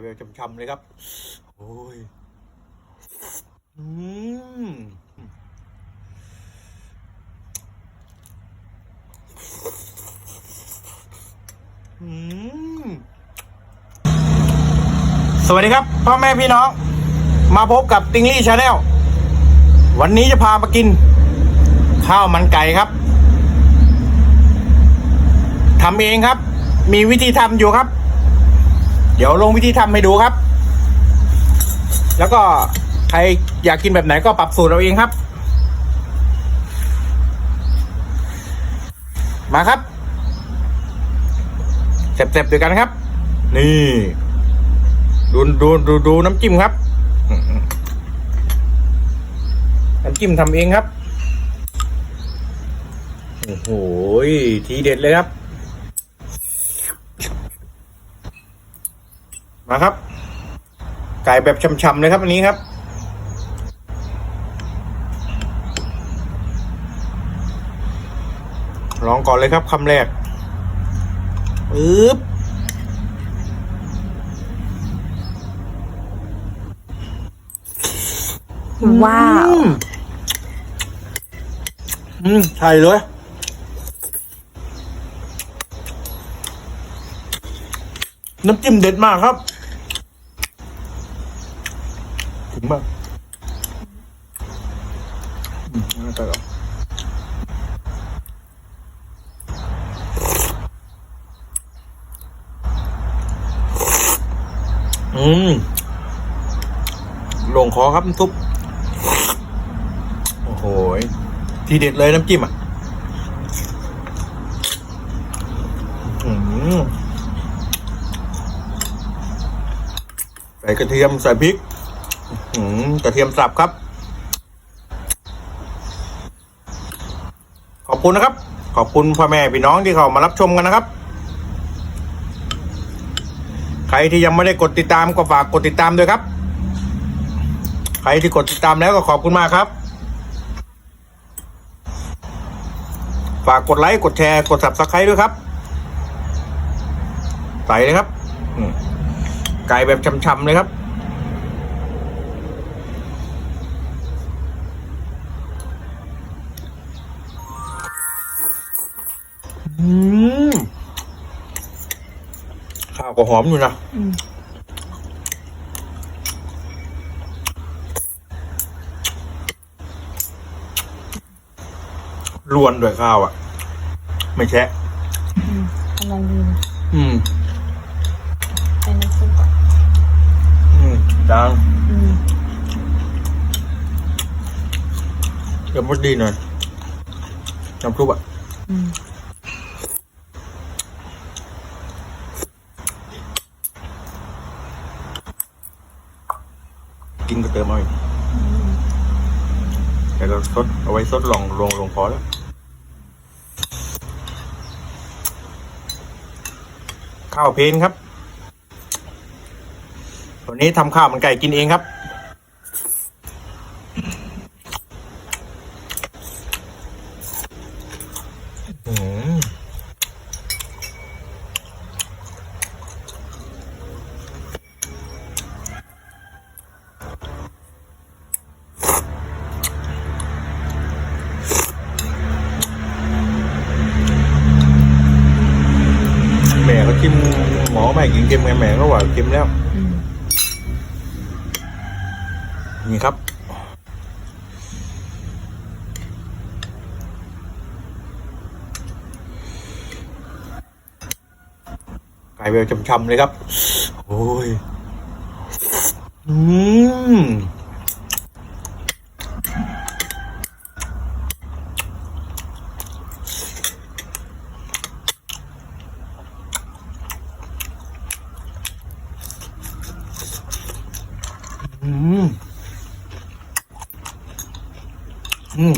เวลช้ำๆเลยครับ โอ้ยอืมอืมสวัสดีครับ พ่อแม่พี่น้อง มาพบกับติงลี่ชาแนลวันนี้จะพามากิน ข้าวมันไก่ครับทำเองครับ มีวิธีทำอยู่ครับ เดี๋ยวลงวิธีทำให้ดูครับ แล้วก็ใครอยากกินแบบไหนก็ปรับสูตรเราเองครับ มาครับเสร็จๆด้วยกันครับ นี่ดูดูดูดูน้ำจิ้มครับน้ำจิ้มทำเองครับ โอ้โห ทีเด็ดเลยครับ มาครับ ไก่แบบช่ำๆเลยครับอันนี้ครับ ลองก่อนเลยครับคำแรกปึ๊บว้าวอืมอืมใช่เลย น้ำจิ้มเด็ดมากครับ ถึงมากอืมน่าจะเหรออืมลงคอครับน้ำซุปโอ้โหยทีเด็ดเลยน้ำจิ้มอะอื้อหือใส่กระเทียม ใส่พริก อื้อหือกระเทียมสับครับ ขอบคุณนะครับ ขอบคุณพ่อแม่พี่น้องที่เข้ามารับชมกันนะครับ ใครที่ยังไม่ได้กดติดตามก็ฝากกดติดตามด้วยครับ ใครที่กดติดตามแล้วก็ขอบคุณมากครับ ฝากกดไลค์กดแชร์กด subscribe ด้วยครับใส่เลยครับไก่แบบช่ำๆเลยครับ อืมข้าวก็หอมอยู่นะอืมรวนด้วยข้าวอะ ไม่แช่อืมกำลังดีนะอืมไปในซุปก่อนอืมดังอืมเดี๋ยวมดดีหน่อยน้ำซุปอะ อืม กินก็เติมเอาอีกแต่เราซดเอาไว้ซดลองลงลงพอแล้วข้าวเพนครับวันนี้ทำข้าวมันไก่กินเองครับ อืม ค็มไงแม่ก็ว่าเค็มแล้วอืมนี่ครับ ไก่เวลช่ำๆเลยครับ โอ้ย อืม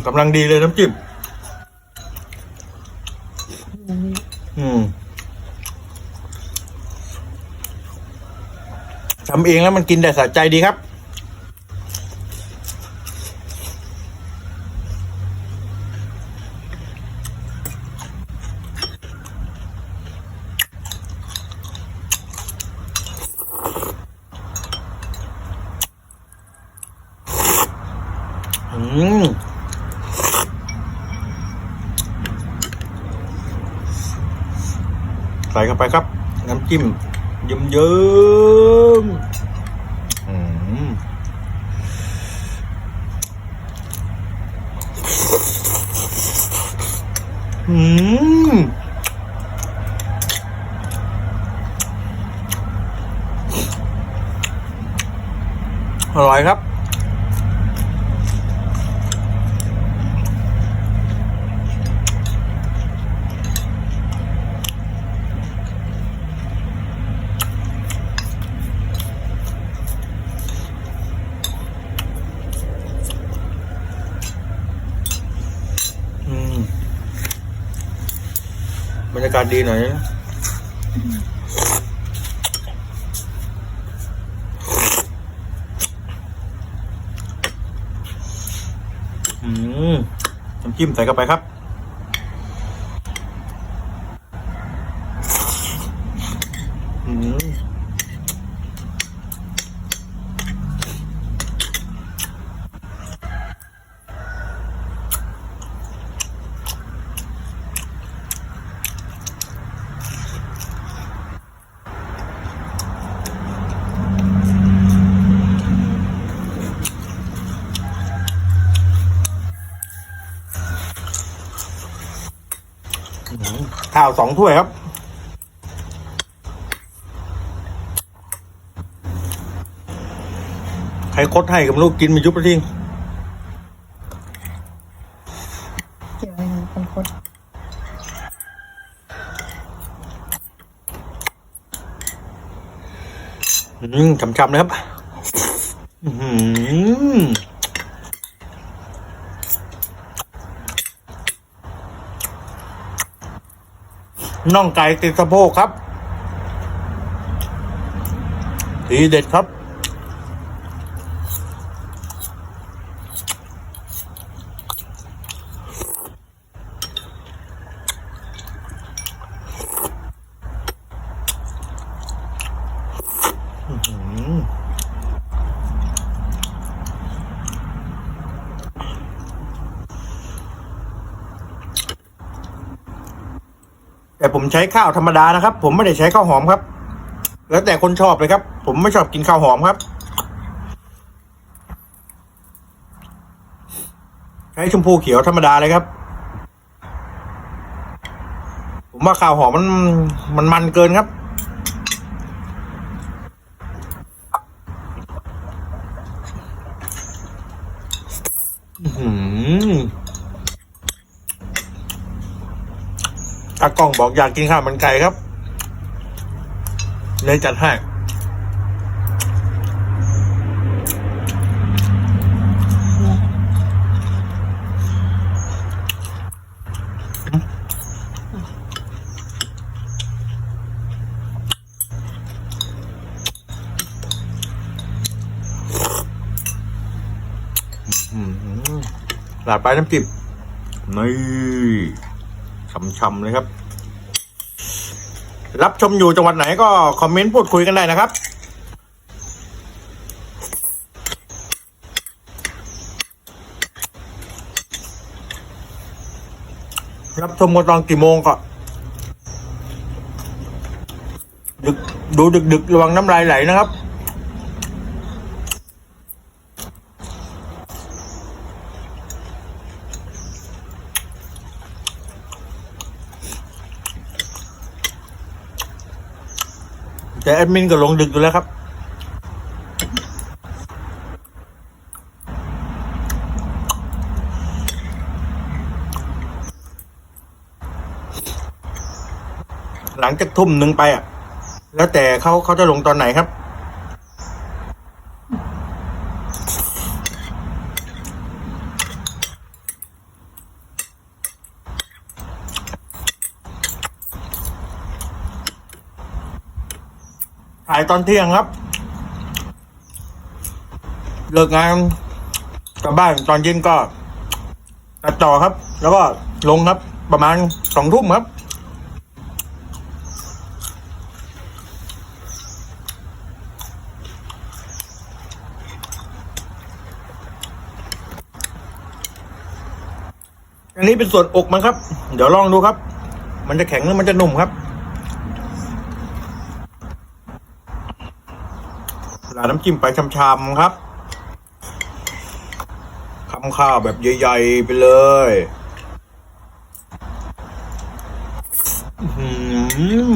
กำลังดีเลยน้ำจิ้มอืมทำเองแล้วมันกินแต่สะใจดีครับ อ ใส่เข้าไปครับ น้ำจิ้ม เยิ้มอืมอืมอร่อยครับากาศดีหน่อยนะอืมน้ำจิ้มใส่เข้าไปครับ อืมข้าวสองถ้วยครับ ใครคดให้กับลูกกินไมายุบไปทิ้งเกี่ยวอะไรกับคนคนอืมฉ่ำๆเลยครับ อือ น่องไก่ติดสะโพกครับ ดีเด็ดครับ แต่ ผมใช้ข้าวธรรมดานะครับ ผมไม่ได้ใช้ข้าวหอมครับ แล้วแต่คนชอบเลยครับ ผมไม่ชอบกินข้าวหอมครับ ใช้ชมพูเขียวธรรมดาเลยครับ ผมว่าข้าวหอมมันมันมันเกินครับ อื้อหือ ตากล้องบอกอยากกินข้าวมันไก่ครับเลยจัดให้อืมหลาดไปน้ำจิ้มนี่ช่ำๆเลยครับ รับชมอยู่จังหวัดไหนก็คอมเมนต์พูดคุยกันได้นะครับรับชมกันตอนกี่โมงก็ ดึกดูดึกดึกระวังน้ำลายไหลนะครับ แต่แอดมินก็ลงดึกอยู่แล้วครับ หลังจากทุ่มหนึ่งไปอะ แล้วแต่เขาเขาจะลงตอนไหนครับายตอนเที่ยงครับ เลิกงานกลับบ้านตอนเย็นก็ตัดต่อครับ แล้วก็ลงครับ ประมาณสองทุ่มครับ อันนี้เป็นส่วนอกมันครับ เดี๋ยวลองดูครับ มันจะแข็งหรือมันจะนุ่มครับาน้ำจิ้มไปชำๆครับคำข้าวแบบใหญ่ๆไปเลยอื้อหือ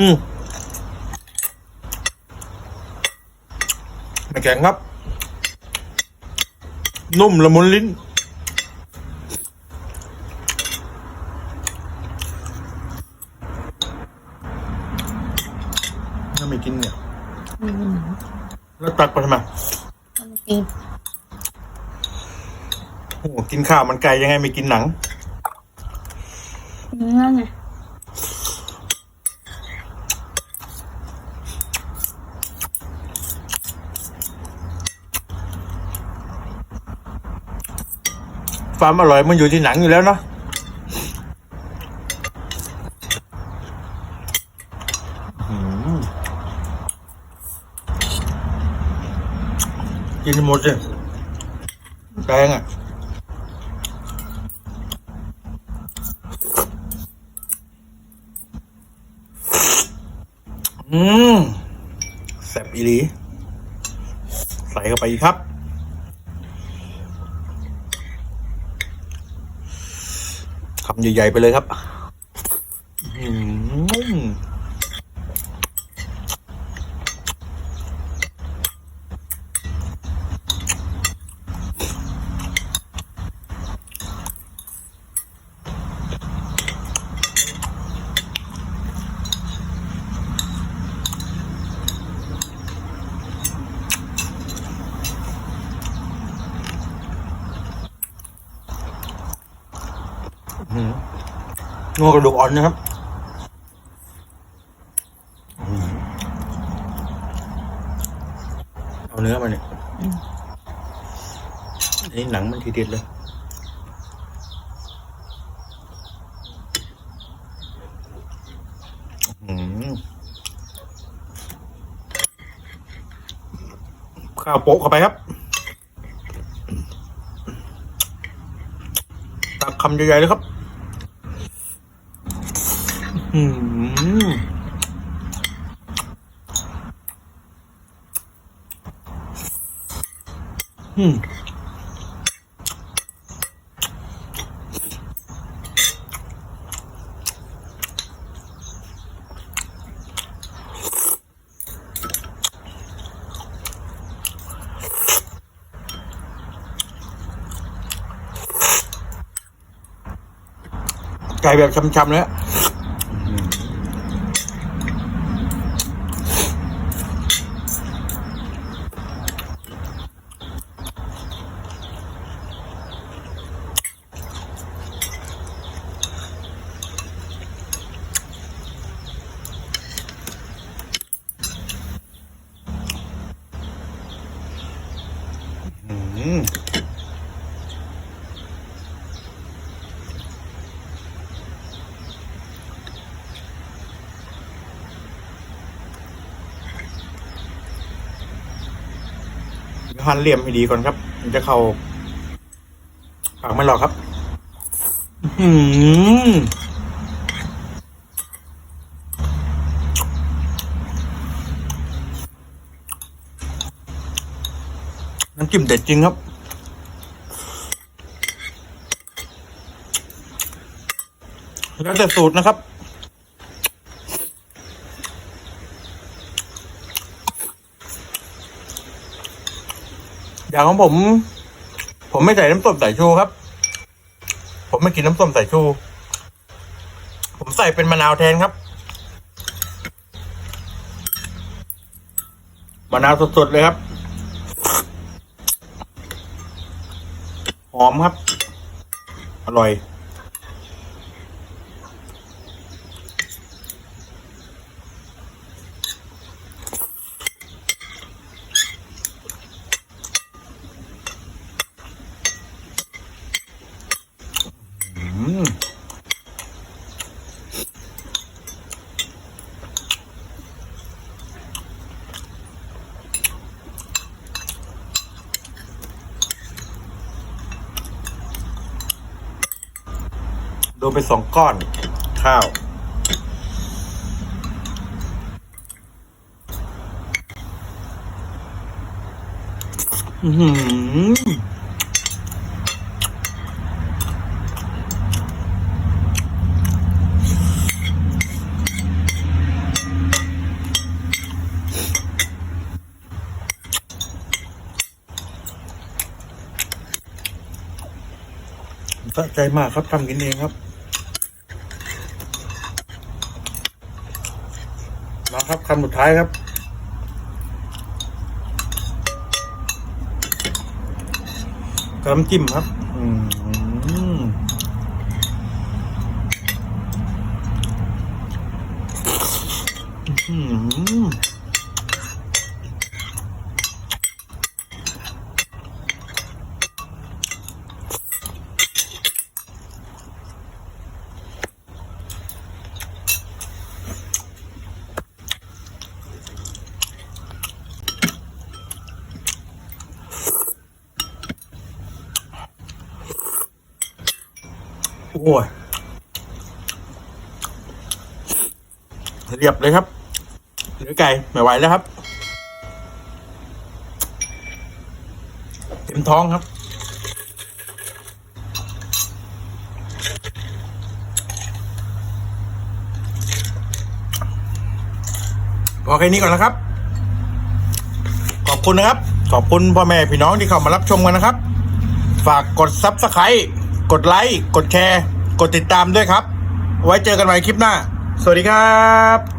อืมไม่แข็งครับ นุ่มละมุนลิ้น ถ้าไม่กินเนี่ย อืม แล้ว ตักไปทำไมกินโอ้โหกินข้าวมันไก่ยังไงไม่กินหนังเนื้อไงความอร่อยมันอยู่ที่หนังอยู่แล้วเนาะอื้อหือ กินหมดเลยแกงอะอืมแซ่บอีหลีใส่เข้าไปอีกครับคำใหญ่ๆไปเลยครับ อืม งัวกระดูกอ่อนนะครับเอาเนื้อมาเนี่ยอันนี้หนังมันทีเด็ดเลยข้าวโปะเข้าไปครับ ตักคำใหญ่ๆเลยครับ อืมอืมไก่แบบช้ำๆเลย หั่นเหลี่ยมให้ดีก่อนครับมันจะเข้าปากไม่หรอกครับ อืมน้ำจิ้มเด็ดจริงครับแล้วแต่สูตรนะครับ อย่างของผม ผมไม่ใส่น้ำส้มสายชูครับ ผมไม่กินน้ำส้มสายชู ผมใส่เป็นมะนาวแทนครับ มะนาวสดๆเลยครับ หอมครับ อร่อย โดนไปสองก้อน ข้าว อืม สะใจมากครับทำกินเองครับ มาครับคำสุดท้ายครับกระน้ำจิ้มครับ อืมอืม อ้ยเรียบเลยครับเหลือไก่ไม่ไหวแล้วครับเต็มท้องครับพอแค่นี้ก่อนนะครับ ขอบคุณนะครับ ขอบคุณพ่อแม่พี่น้องที่เข้ามารับชมกันนะครับ ฝากกดซับสไครต์กดไลค์ กดแชร์ กดติดตามด้วยครับ ไว้เจอกันใหม่คลิปหน้า สวัสดีครับ